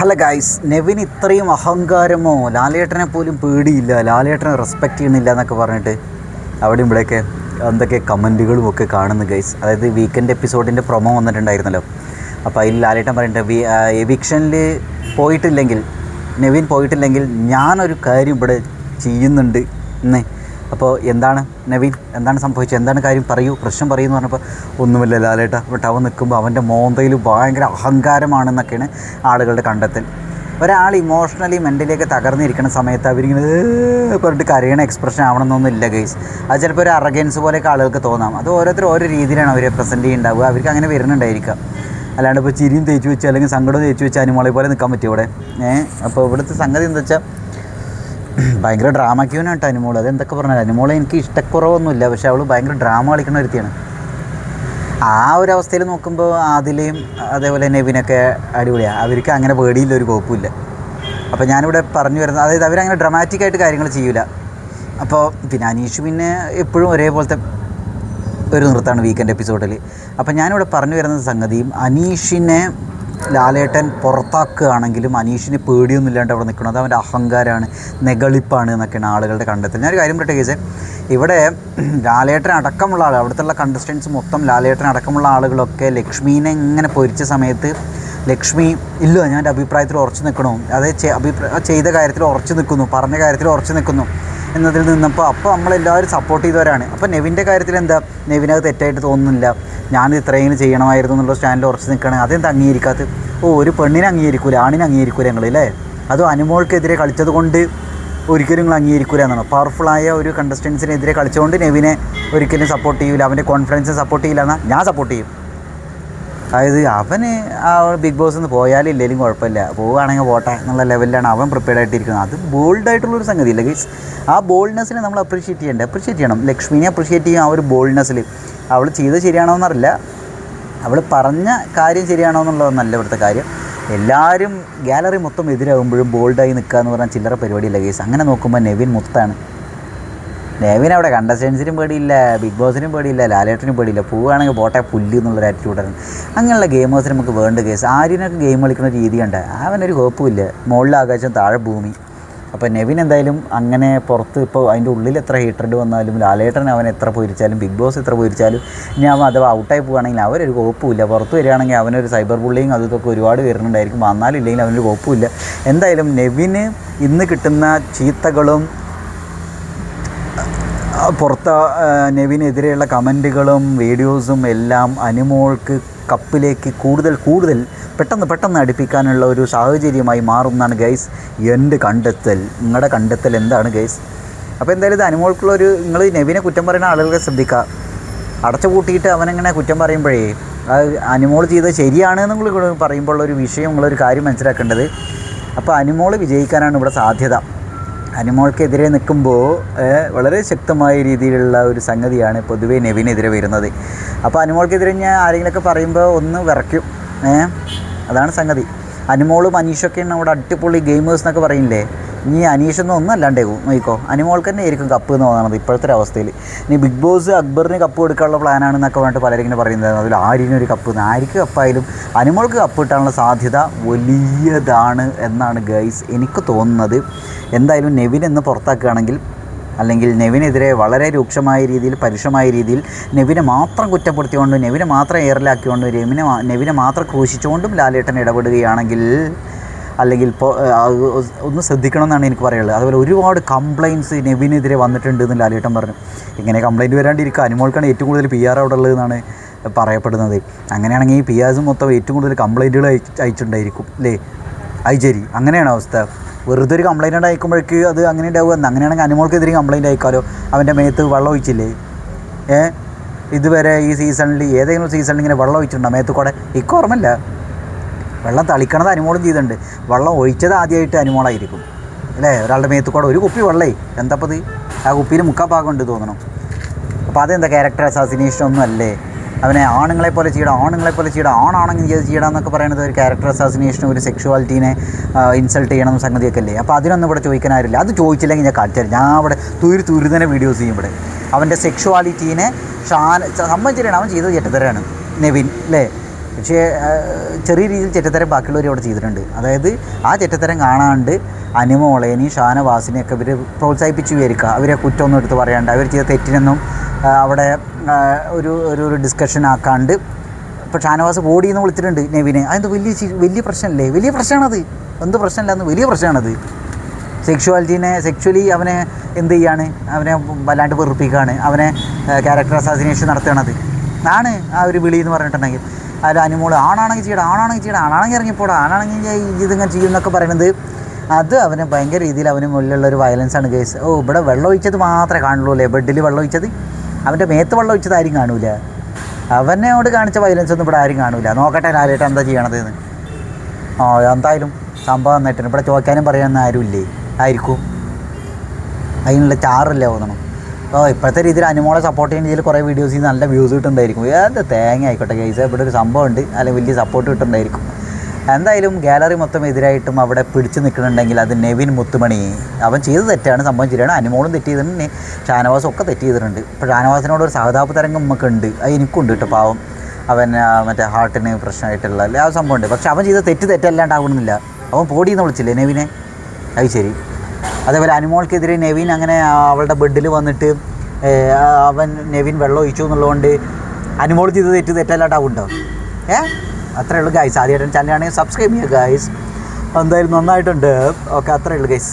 അല്ല ഗൈസ് നെവിൻ ഇത്രയും അഹങ്കാരമോ? ലാലേട്ടനെ പോലും പേടിയില്ല. ലാലേട്ടനെ റെസ്പെക്റ്റ് ചെയ്യണില്ല എന്നൊക്കെ പറഞ്ഞിട്ട് അവിടെ ഇവിടെയൊക്കെ എന്തൊക്കെ കമന്റുകളും ഒക്കെ കാണുന്നു ഗൈസ് അതായത് വീക്കെൻഡ് എപ്പിസോഡിന്റെ പ്രൊമോ വന്നിട്ടുണ്ടായിരുന്നല്ലോ. അപ്പോൾ അതിൽ ലാലേട്ടൻ പറഞ്ഞിട്ട് വി എവിക്ഷനിൽ പോയിട്ടില്ലെങ്കിൽ നെവിൻ പോയിട്ടില്ലെങ്കിൽ ഞാനൊരു കാര്യം ഇവിടെ ചെയ്യുന്നുണ്ട് എന്നേ അപ്പോൾ എന്താണ് നവീൻ? എന്താണ് സംഭവിച്ചത്? എന്താണ് കാര്യം? പറയൂ. പ്രശ്നം പറയൂ എന്ന് പറഞ്ഞപ്പോൾ ഒന്നുമില്ല ലാലേട്ട. ബട്ട് അവൻ നിൽക്കുമ്പോൾ അവന്റെ മോന്തയിൽ ഭയങ്കര അഹങ്കാരമാണെന്നൊക്കെയാണ് ആളുകളുടെ കണ്ടെത്തൽ. ഒരാൾ ഇമോഷണലി മെന്റലിയൊക്കെ തകർന്നിരിക്കുന്ന സമയത്ത് അവരിങ്ങനെ പറഞ്ഞിട്ട് കരയണ എക്സ്പ്രഷൻ ആവണമെന്നൊന്നും ഇല്ല ഗൈസ് അത് ചിലപ്പോൾ ഒരു അറഗൻസ് പോലെയൊക്കെ ആളുകൾക്ക് തോന്നാം. അത് ഓരോരുത്തർ ഓരോ രീതിയിലാണ് അവരെ പ്രസന്റ് ചെയ്യുന്നുണ്ടാവുക. അവർക്ക് അങ്ങനെ വരുന്നുണ്ടായിരിക്കാം. അല്ലാണ്ട് ഇപ്പോൾ ചിരിയും തേച്ച് വെച്ച് അല്ലെങ്കിൽ സങ്കടവും തേച്ച് വെച്ച് അനുമോളെ പോലെ നിൽക്കാൻ പറ്റും ഇവിടെ? ഏഹ് അപ്പോൾ ഇവിടുത്തെ സംഗതി എന്താ വെച്ചാൽ ഭയങ്കര ഡ്രാമ ക്യൂനാണ് കേട്ടോ അനിമോൾ അത് എന്തൊക്കെ പറഞ്ഞാൽ അനുമോൾ എനിക്ക് ഇഷ്ടക്കുറവൊന്നുമില്ല. പക്ഷെ അവൾ ഭയങ്കര ഡ്രാമ കളിക്കുന്ന ഒരുത്തിയാണ്. ആ ഒരു അവസ്ഥയിൽ നോക്കുമ്പോൾ ആദിലയും അതേപോലെ നെവിനൊക്കെ അടിപൊളിയാണ് അവർക്ക് അങ്ങനെ പേടിയില്ല ഒരു കുഴപ്പമില്ല അപ്പോൾ ഞാനിവിടെ പറഞ്ഞു വരുന്നത് അതായത് അവരങ്ങനെ ഡ്രമാറ്റിക് ആയിട്ട് കാര്യങ്ങൾ ചെയ്യൂല. അപ്പോൾ പിന്നെ അനീഷ് പിന്നെ എപ്പോഴും ഒരേപോലത്തെ ഒരു നൃത്തമാണ് വീക്കെൻഡ് എപ്പിസോഡിൽ അപ്പോൾ ഞാനിവിടെ പറഞ്ഞു വരുന്ന സംഗതിയും അനീഷിനെ ലാലേട്ടൻ പുറത്താക്കുകയാണെങ്കിലും അനീഷിന് പേടിയൊന്നും ഇല്ലാണ്ട് അവിടെ നിൽക്കണം അത് അവന്റെ അഹങ്കാരമാണ് നെഗളിപ്പാണ് എന്നൊക്കെയാണ് ആളുകളുടെ കണ്ടെത്തൽ. ഞാനൊരു കാര്യം പറയട്ടെ കേസേ ഇവിടെ ലാലേട്ടൻ അടക്കമുള്ള ആൾ അവിടുത്തെ കണ്ടസ്റ്റൻസ് മൊത്തം ലാലേട്ടൻ അടക്കമുള്ള ആളുകളൊക്കെ ലക്ഷ്മീനെ ഇങ്ങനെ പൊരിച്ച സമയത്ത് ലക്ഷ്മി ഇല്ല ഞാൻ എന്റെ അഭിപ്രായത്തിൽ ഉറച്ചു നിൽക്കണോ? അതെ അഭിപ്രായ ചെയ്ത കാര്യത്തിൽ ഉറച്ചു നിൽക്കുന്നു പറഞ്ഞ കാര്യത്തിൽ ഉറച്ചു നിൽക്കുന്നു. എന്നതിൽ നിന്നപ്പോൾ അപ്പോൾ നമ്മളെല്ലാവരും സപ്പോർട്ട് ചെയ്തവരാണ്. അപ്പോൾ നെവിന്റെ കാര്യത്തിൽ എന്താ നെവിനത് തെറ്റായിട്ട് തോന്നുന്നില്ല. ഞാൻ ഇത്രയും ചെയ്യണമായിരുന്നു എന്നുള്ള സ്റ്റാൻഡിൽ ഉറച്ച് നിൽക്കണേ അതെന്താ അംഗീകരിക്കാത്ത ഓ ഒരു പെണ്ണിനെ അംഗീകരിക്കൂല ആണിനെ അംഗീകരിക്കൂല ഞങ്ങൾ അല്ലേ? അതും അനുമോൾക്കെതിരെ കളിച്ചത് കൊണ്ട് ഒരിക്കലും നിങ്ങൾ അംഗീകരിക്കൂല എന്നാണ്? പവർഫുള്ളായ ഒരു കണ്ടസ്റ്റൻസിനെതിരെ കളിച്ചുകൊണ്ട് നെവിനെ ഒരിക്കലും സപ്പോർട്ട് ചെയ്യില്ല അവന്റെ കോൺഫിഡൻസിനെ സപ്പോർട്ട് ചെയ്യില്ല എന്നാൽ ഞാൻ സപ്പോർട്ട് ചെയ്യും. അതായത് അവന് ആ ബിഗ് ബോസ് നിന്ന് പോയാലും ഇല്ലെങ്കിലും കുഴപ്പമില്ല. പോവുകയാണെങ്കിൽ പോട്ടെ എന്നുള്ള ലെവലിലാണ് അവൻ പ്രിപ്പയർഡ് ആയിട്ടിരിക്കുന്നത്. അത് ബോൾഡ് ബോൾഡായിട്ടുള്ളൊരു സംഗതി ഗൈസ് ആ ബോൾഡ്നെസ്സിനെ നമ്മൾ അപ്രീഷിയേറ്റ് ചെയ്യണ്ടേ? അപ്രീഷിയേറ്റ് ചെയ്യണം. ലക്ഷ്മിനെ അപ്രീഷിയേറ്റ് ചെയ്യും ആ ഒരു ബോൾഡ്നെസ്സിൽ അവൾ ചെയ്ത് ശരിയാണോ എന്നറിയില്ല. അവൾ പറഞ്ഞ കാര്യം ശരിയാണോ എന്നുള്ളതൊന്നല്ല ഇവിടുത്തെ കാര്യം. എല്ലാവരും ഗാലറി മൊത്തം എതിരാകുമ്പോഴും ബോൾഡായി നിൽക്കുക എന്ന് പറഞ്ഞാൽ ചില്ലറ പരിപാടിയില്ല കേസ് അങ്ങനെ നോക്കുമ്പോൾ നെവിൻ മുത്താണ്. നെവിൻ അവിടെ കണ്ടസ്റ്റൻസിനും പേടിയില്ല ബിഗ് ബോസിനും പേടിയില്ല ലാലേട്ടനും പേടിയില്ല. പോവുകയാണെങ്കിൽ പോട്ടെ പുല്ല് എന്നുള്ളൊരു ആറ്റിറ്റ്യൂഡാണ് അങ്ങനെയുള്ള ഗെയിമേഴ്സിന് നമുക്ക് വേണ്ട കേസ് ആര്യനൊക്കെ ഗെയിം കളിക്കുന്ന രീതിയുണ്ട് അവനൊരു കുഴപ്പമില്ല മുകളിൽ ആകാശം താഴെ ഭൂമി. അപ്പോൾ നെവിൻ എന്തായാലും അങ്ങനെ പുറത്ത് ഇപ്പോൾ അതിന്റെ ഉള്ളിൽ എത്ര ഹീറ്റഡ് വന്നാലും ലാലേട്ടൻ അവൻ എത്ര പൊരിച്ചാലും ബിഗ് ബോസ് എത്ര പൊരിച്ചാലും ഇനി അവൻ അഥവാ ഔട്ടായി പോവുകയാണെങ്കിൽ അവരൊരു കുഴപ്പമില്ല പുറത്ത് വരികയാണെങ്കിൽ അവനൊരു സൈബർ ബുള്ളിങ് അതൊക്കെ ഒരുപാട് വരുന്നുണ്ടായിരിക്കും. വന്നാലും ഇല്ലെങ്കിൽ അവനൊരു കുഴപ്പമില്ല എന്തായാലും നെവിന് ഇന്ന് കിട്ടുന്ന ചീത്തകളും പുറത്ത് നെവിനെതിരെയുള്ള കമന്റുകളും വീഡിയോസും എല്ലാം അനുമോൾക്ക് കപ്പിലേക്ക് കൂടുതൽ കൂടുതൽ പെട്ടെന്ന് പെട്ടെന്ന് അടുപ്പിക്കാനുള്ള ഒരു സാഹചര്യമായി മാറുന്നതാണ് ഗൈസ് എന്റെ കണ്ടെത്തൽ. നിങ്ങളുടെ കണ്ടെത്തൽ എന്താണ് ഗൈസ്? അപ്പോൾ എന്തായാലും ഇത് അനുമോൾക്കുള്ള ഒരു നിങ്ങൾ നെവിനെ കുറ്റം പറയുന്ന ആളുകളെ ശ്രദ്ധിക്കുക അടച്ചു കൂട്ടിയിട്ട് അവനങ്ങനെ കുറ്റം പറയുമ്പോഴേ അനുമോൾ ചെയ്തത് ശരിയാണ് നിങ്ങൾ പറയുമ്പോൾ ഒരു വിഷയം നിങ്ങളൊരു കാര്യം മനസ്സിലാക്കേണ്ടത്. അപ്പോൾ അനുമോൾ വിജയിക്കാനാണ് ഇവിടെ സാധ്യത. അനുമോൾക്കെതിരെ നിൽക്കുമ്പോൾ വളരെ ശക്തമായ രീതിയിലുള്ള ഒരു സംഗതിയാണ് പൊതുവേ നെവിനെതിരെ വരുന്നത്. അപ്പോൾ അനുമോൾക്കെതിരെ ഞാൻ ആരെങ്കിലുമൊക്കെ പറയുമ്പോൾ ഒന്ന് വിറയ്ക്കും. അതാണ് സംഗതി. അനുമോളും അനീഷൊക്കെയാണ് അവിടെ അടിപൊളി ഗെയിമേഴ്സ് എന്നൊക്കെ പറയില്ലേ ഇനി അനീഷൊന്നും ഒന്നും അല്ലാണ്ടേ നോക്കിക്കോ. അനിമോൾക്ക് തന്നെ ആയിരിക്കും കപ്പ് എന്ന് പറയുന്നത് ഇപ്പോഴത്തെ അവസ്ഥയിൽ ഇനി ബിഗ് ബോസ് അക്ബറിന് കപ്പ് കൊടുക്കാനുള്ള പ്ലാനാണെന്നൊക്കെ പറഞ്ഞിട്ട് പലരും ഇങ്ങനെ പറയുന്നത് അതിൽ ആര്യനൊരു കപ്പ് എന്ന് ആർക്ക് കപ്പായാലും അനിമോൾക്ക് കപ്പ് കിട്ടാനുള്ള സാധ്യത വലിയതാണ് എന്നാണ് ഗൈസ് എനിക്ക് തോന്നുന്നത്. എന്തായാലും നെവിൻ എന്ന് പുറത്താക്കുകയാണെങ്കിൽ അല്ലെങ്കിൽ നെവിനെതിരെ വളരെ രൂക്ഷമായ രീതിയിൽ പരുഷമായ രീതിയിൽ നെവിനെ മാത്രം കുറ്റപ്പെടുത്തിക്കൊണ്ട് നെവിനെ മാത്രം എയറിലാക്കിക്കൊണ്ട് നെവിനെ നെവിനെ മാത്രം ക്രൂശിച്ചുകൊണ്ടും ലാലേട്ടൻ ഇടപെടുകയാണെങ്കിൽ അല്ലെങ്കിൽ ഇപ്പോൾ ഒന്ന് ശ്രദ്ധിക്കണം എന്നാണ് എനിക്ക് പറയുള്ളത് അതുപോലെ ഒരുപാട് കംപ്ലയിൻസ് നെവിനെതിരെ വന്നിട്ടുണ്ട് എന്ന് ലാലേട്ടൻ പറഞ്ഞു. ഇങ്ങനെ കംപ്ലയിന്റ് വരാണ്ടിരിക്കുക. അനുമോൾക്കാണ് ഏറ്റവും കൂടുതൽ പി ആർ അവിടെ ഉള്ളതെന്നാണ് പറയപ്പെടുന്നത്. അങ്ങനെയാണെങ്കിൽ ഈ പി ആർസ് മൊത്തം ഏറ്റവും കൂടുതൽ കംപ്ലയിന്റുകൾ അയച്ചിട്ടുണ്ടായിരിക്കും അല്ലേ അയച്ചേരി അങ്ങനെയാണ് അവസ്ഥ? വെറുതെ ഒരു കംപ്ലയിന്റ് അയക്കുമ്പോഴേക്ക് അത് അങ്ങനെ ഉണ്ടാവുക? അങ്ങനെയാണെങ്കിൽ അനുമോൾക്കെതിരെ കംപ്ലയിന്റ് അയക്കാലോ? അവന്റെ മേത്ത് വെള്ളം ഒഴിച്ചില്ലേ? ഏ? ഇതുവരെ ഈ സീസണിൽ ഏതെങ്കിലും സീസണിൽ ഇങ്ങനെ വെള്ളം ഒഴിച്ചിട്ടുണ്ടോ? മേത്ത് കൂടെ? ഇക്ക് ഓർമ്മയില്ല വെള്ളം തളിക്കണത് അനുമോളും ചെയ്തിട്ടുണ്ട്. വെള്ളം ഒഴിച്ചത് ആദ്യമായിട്ട് അനുമോളായിരിക്കും. അല്ലേ? ഒരാളുടെ മേത്ത് കൂടെ ഒരു കുപ്പി വെള്ളേ. എന്താപ്പത്? ആ കുപ്പിയിൽ മുക്കാ ഭാഗം ഉണ്ട് തോന്നണം. അപ്പോൾ അതെന്താ ക്യാരക്ടർ അസാസിനേഷൻ ഒന്നും അല്ലേ? അവനെ ആണുങ്ങളെ പോലെ ചെയ്യണം ആണുങ്ങളെ പോലെ ചെയ്യണം ആണാണെങ്കിൽ ചെയ്യണം എന്നൊക്കെ പറയുന്നത് ഒരു ക്യാരക്ടർ അസാസിനേഷൻ ഒരു സെക്ഷുവാലിറ്റീനെ ഇൻസൾട്ട് ചെയ്യണം സംഗതിയൊക്കെ അല്ലേ? അപ്പോൾ അതിനൊന്നും ഇവിടെ ചോദിക്കാൻ ആരില്ല അത് ചോദിച്ചില്ലെങ്കിൽ ഞാൻ കാണിച്ചു തരാം. ഞാൻ അവിടെ തുരു തുരു തന്നെ വീഡിയോസ് ചെയ്യും ഇവിടെ. അവന്റെ സെക്ഷുവാലിറ്റീനെ ഷാൻ സംബന്ധിച്ചിട്ടാണ് അവൻ ചെയ്തത് ചെറ്റത്തരാണ് നെവിൻ അല്ലേ? പക്ഷേ ചെറിയ രീതിയിൽ ചെറ്റത്തരം ബാക്കിയുള്ളവർ അവിടെ ചെയ്തിട്ടുണ്ട്. അതായത് ആ ചെറ്റത്തരം കാണാണ്ട് അനുമോളേനി ഷാനവാസിനെയും ഒക്കെ ഇവർ പ്രോത്സാഹിപ്പിച്ച് വിചാരിക്കുക. അവരെ കുറ്റമൊന്നും എടുത്ത് പറയാണ്ട് അവർ ചെയ്ത തെറ്റിനൊന്നും അവിടെ ഒരു ഒരു ഒരു ഡിസ്കഷൻ ആക്കാണ്ട് ഇപ്പോൾ ഷാനവാസ് ബോഡി എന്ന് വിളിച്ചിട്ടുണ്ട് നെവിനെ. അതെന്ത് വലിയ വലിയ പ്രശ്നമല്ലേ? വലിയ പ്രശ്നമാണത്. എന്ത് പ്രശ്നമില്ലാന്ന് വലിയ പ്രശ്നമാണത്. സെക്ഷുവാലിറ്റീനെ സെക്ഷുവലി അവനെ എന്ത് ചെയ്യാണ്? അവനെ വല്ലാണ്ട് വെറുപ്പിക്കുകയാണ്. അവനെ ക്യാരക്ടർ അസാസിനേഷൻ നടത്തുകയാണത്. ആണ് ആ ഒരു വിളി എന്ന് പറഞ്ഞിട്ടുണ്ടെങ്കിൽ. അതിൽ അനുമോൾ ആണാണെങ്കിൽ ചെയ്യണം ആണാണെങ്കിൽ ചെയ്യണം ആണാണെങ്കിൽ ഇറങ്ങിപ്പോടാ ആണാണെങ്കിൽ ഇതിങ്ങനെ ചെയ്യും എന്നൊക്കെ പറയുന്നത്. അത് അവന് ഭയങ്കര രീതിയിൽ അവന് മുന്നിലുള്ള ഒരു വയലൻസ് ആണ് കേസ് ഓ ഇവിടെ വെള്ളം ഒഴിച്ചത് മാത്രമേ കാണുള്ളൂ അല്ലേ ബെഡിൽ വെള്ളം ഒഴിച്ചത്? അവന്റെ മേത്ത് വെള്ളം ഒഴിച്ചത് ആരും കാണൂല. അവനോട് കാണിച്ച വയലൻസ് ഒന്നും ഇവിടെ ആരും കാണൂല. നോക്കട്ടെ ആരായിട്ട് എന്താ ചെയ്യണത് എന്ന് ആ എന്തായാലും സംഭവം നന്നായിട്ടുണ്ട്. ഇവിടെ ചോദിക്കാനും പറയാനൊന്നും ആരുമില്ലേ? ആയിരിക്കും. അതിനുള്ള ചാറില്ല തോന്നണം ഓ ഇപ്പോഴത്തെ രീതിയിൽ അനുമോളെ സപ്പോർട്ട് ചെയ്യുന്ന രീതിയിൽ കുറേ വീഡിയോസിൽ നല്ല വ്യൂസ് കിട്ടുന്നുണ്ടായിരിക്കും ഏത് തേങ്ങ ആയിക്കോട്ടെ കേസ് ഇവിടെ ഒരു സംഭവം ഉണ്ട്. അല്ലെങ്കിൽ വലിയ സപ്പോർട്ട് കിട്ടുന്നുണ്ടായിരിക്കും എന്തായാലും ഗാലറി മൊത്തം എതിരായിട്ടും അവിടെ പിടിച്ചു നിൽക്കുന്നുണ്ടെങ്കിൽ അത് നെവിൻ മുത്തുമണി. അവൻ ചെയ്ത് തെറ്റാണ് സംഭവം ശരിയാണ്. അനുമോളും തെറ്റ് ചെയ്തിട്ടുണ്ട്. ഷാനവാസും ഒക്കെ തെറ്റ് ചെയ്തിട്ടുണ്ട്. ഇപ്പോൾ ഷാനവാസിനോട് ഒരു സഹതാപ തരംഗം നമുക്കുണ്ട്. അത് എനിക്കുണ്ട് കേട്ടോ പാവം. അവൻ മറ്റേ ഹാർട്ടിന് പ്രശ്നമായിട്ടുള്ള. എല്ലാ സംഭവമുണ്ട് പക്ഷെ അവൻ ചെയ്ത തെറ്റ് തെറ്റല്ലാണ്ടാവണമെന്നില്ല അവൻ പോടിയെന്ന് വിളിച്ചില്ലേ നെവിനെ? അത് ശരി. അതേപോലെ അനുമോൾക്കെതിരെ നെവിൻ അങ്ങനെ അവളുടെ ബെഡിൽ വന്നിട്ട് അവൻ നെവിൻ വെള്ളം ഒഴിച്ചു എന്നുള്ളതുകൊണ്ട് അനുമോൾ ചെയ്ത് തെറ്റ് തെറ്റല്ലാണ്ടാവുണ്ടോ ഏ? അത്രേ ഉള്ളൂ ഗൈസ് ആദ്യമായിട്ട് ചാനലാണെങ്കിൽ സബ്സ്ക്രൈബ് ചെയ്യുക ഗൈസ് എന്തായാലും നന്നായിട്ടുണ്ട്. ഓക്കെ അത്രേ ഉള്ളൂ ഗൈസ്